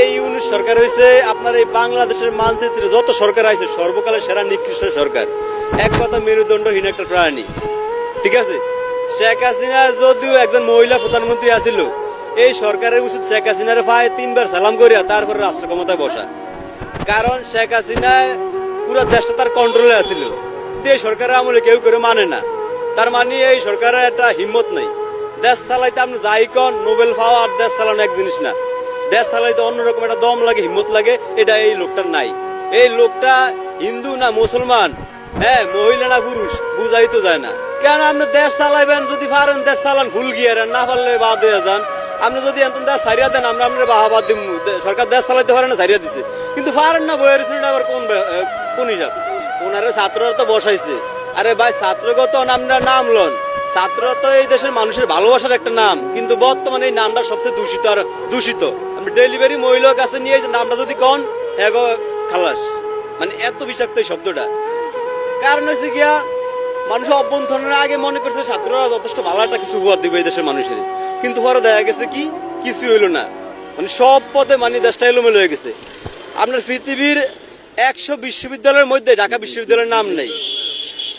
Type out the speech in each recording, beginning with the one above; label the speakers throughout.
Speaker 1: এই ইউনিট সরকার হয়েছে আপনার এই বাংলাদেশের মানচিত্রে যত সরকার আছে সর্বকালের সেরা নিকৃষ্ট সরকার। এক কথা, মেরুদণ্ডহীন একটা প্রাণী। ঠিক আছে? শেখ হাসিনা যদিও একজন মহিলা প্রধানমন্ত্রী আছিল, এই সরকারের উচিত শেখ হাসিনার পায়ে তিনবার সালাম করিয়া তারপরে রাষ্ট্র ক্ষমতায় বসা। কারণ শেখ হাসিনা পুরো দেশটা তার কন্ট্রোলে আছিল। এই সরকারের আমলে কেউ করে মানে না। তার মানে এই সরকারের একটা হিম্মত নাই। দেশ চালাইতে আপনি যাই কন, নোবেল পাওয়া আর দেশ চালানো এক জিনিস না। দেশ চালাইতে অন্যরকম একটা দম লাগে, হিম্মত লাগে, এটা এই লোকটার নাই। এই লোকটা হিন্দু না মুসলমান? হ্যাঁ মহিলা না পুরুষ, বুঝাই তো যায় না। কেন আপনি দেশ চালাইবেন যদি পারেন, দেশ চালান ভুল গিয়ে না পারলে বাদ হয়ে যান। আপনি যদি এতন দেশ সারিয়া দেন, আমরা আমরা বাহাবাদ দিব সরকার দেশ চালাইতে পারে না সারিয়া দিছে। কিন্তু পারেন না, বইয়ের শুনে আবার কোন কোন হিসাব? ওনারে ছাত্ররা তো বসাইছে। আরে ভাই, ছাত্রগত আমরা নাম লন। ছাত্র তো এই দেশের মানুষের ভালোবাসার একটা নাম, কিন্তু বর্তমানে এই নামটা সবচেয়ে দূষিত আর দূষিত। ডেলিভারি মহিলার কাছে নিয়ে নামটা যদি কন, এগো খালাস। মানে এত বিষাক্ত এই শব্দটা। কারণ হচ্ছে গিয়া মানুষ অভ্যন্তরণের আগে মনে করছে ছাত্ররা যথেষ্ট ভালো একটা কিছু উপহার দিবে এই দেশের মানুষের। কিন্তু পরে দেখা গেছে কি কিছু হইল না। মানে সব পথে মানে দেশটা এলোমেলো হয়ে গেছে। আপনার পৃথিবীর একশো বিশ্ববিদ্যালয়ের মধ্যে ঢাকা বিশ্ববিদ্যালয়ের নাম নেই।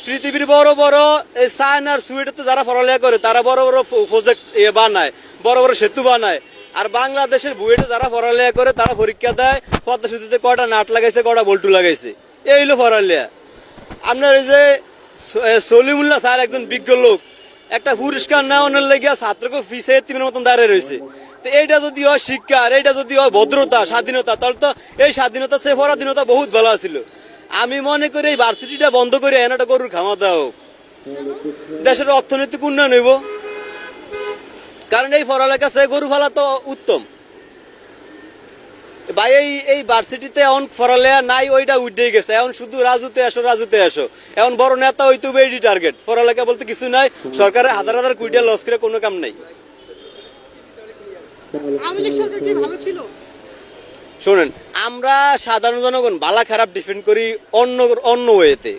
Speaker 1: পৃথিবীর বড় বড় এই চায়নার সুইডেতে যারা পড়ালেখা করে, তারা বড় বড় প্রজেক্ট ইয়ে বানায়, বড় বড় সেতু বানায়। আর বাংলাদেশের বুয়েটে যারা পড়ালেখা করে, তারা পরীক্ষা দেয়, পদ্মা কটা নাট লাগাইছে কটা বল্টু লাগাইছে। এই হলো পড়ালেখা। আপনার এই যে সলিমুল্লাহ স্যার একজন বিজ্ঞ লোক, একটা পুরস্কার নেওয়ানোর লেগে ছাত্রকে ফিসে তিনের মতন দাঁড়িয়ে রয়েছে। তো এইটা যদি হয় শিক্ষা, আর এইটা যদি হয় ভদ্রতা, স্বাধীনতা, তাহলে তো এই স্বাধীনতা, সে পরাধীনতা বহুত ভালো ছিল আমি মনে করি এই ভার্সিটিটা বন্ধ করে এনাটা গরুর দেওয়া হোক দেশের অর্থনৈতিক উন্নয়ন হইব। কারণ এই পড়ালেখা সে গরু ফালা তো উত্তম। ভাই, এই এই ভার্সিটিতে এখন পড়ালেখা নাই, ওইটা উঠে গেছে। এখন শুধু রাজুতে আসো রাজুতে আসো। এখন বড় নেতা হইতে হবে এইটি টার্গেট পড়ালেখা বলতে কিছু নাই, সরকারের হাজার হাজার কোটি টাকা লস করে কোনো কাম নাই।
Speaker 2: আওয়ামী সরকার কি ভালো ছিল?
Speaker 1: শোনেন আমরা সাধারণ জনগণ বালা খারাপ ডিফেন্ড করি অন্য অন্য ওয়েতে